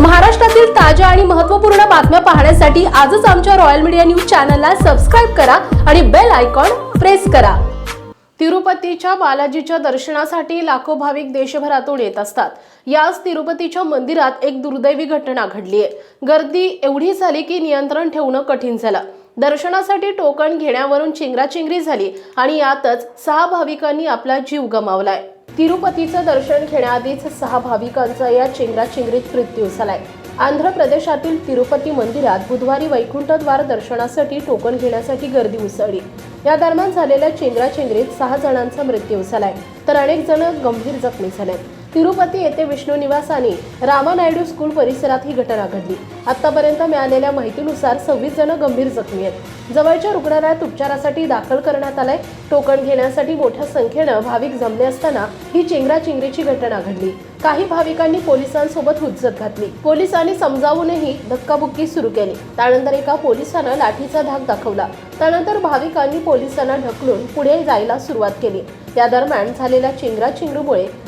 महाराष्ट्रातील ताज्या आणि महत्त्वपूर्ण बातम्या पाहण्यासाठी आजच आमच्या रॉयल मीडिया न्यूज चॅनलला सबस्क्राईब करा आणि बेल आयकॉन प्रेस करा. तिरुपतीच्या बालाजीच्या दर्शनासाठी लाखो भाविक देशभरातून येत असतात. याच तिरुपतीच्या मंदिरात एक दुर्दैवी घटना घडली आहे गर्दी एवढी झाली की नियंत्रण ठेवणं कठीण झालं. दर्शनासाठी टोकन घेण्यावरून चिंगराचिंगरी झाली आणि यातच सहा भाविकांनी आपला जीव गमावलाय. तिरुपतीचं दर्शन घेण्याआधीच सहा भाविकांचा या चिंगराचिंगरीत मृत्यू झालाय. आंध्र प्रदेशातील तिरुपती मंदिरात बुधवारी वैकुंठद्वार दर्शनासाठी टोकन घेण्यासाठी गर्दी उसळली. या दरम्यान झालेल्या चेंगराचेंगरीत सहा जणांचा मृत्यू झालाय तर अनेक जण गंभीर जखमी झाले तिरुपती येथे विष्णू निवासाने रामा नायडू स्कूल परिसरात ही घटना घडली. आतापर्यंत मिळालेल्या माहितीनुसार सव्वीस जण गंभीर जखमी आहेत. जवळच्या रुग्णालयात उपचारासाठी दाखल करण्यात आलाय. टोकन घेण्यासाठी मोठ्या संख्येनं भाविक जमले असताना ही चेंगराचेंगरीची घटना घडली. काही भाविकांनी पोलिसांसोबत हुज्जत घातली. पोलिसांनी समजावूनही धक्काबुक्की सुरू केली. त्यानंतर एका पोलिसानं लाठीचा धाक दाखवला. त्यानंतर भाविकांनी पोलिसांना ढकलून पुढे जायला सुरुवात केली. या दरम्यान झालेल्या चिंगराचिंगरूमुळे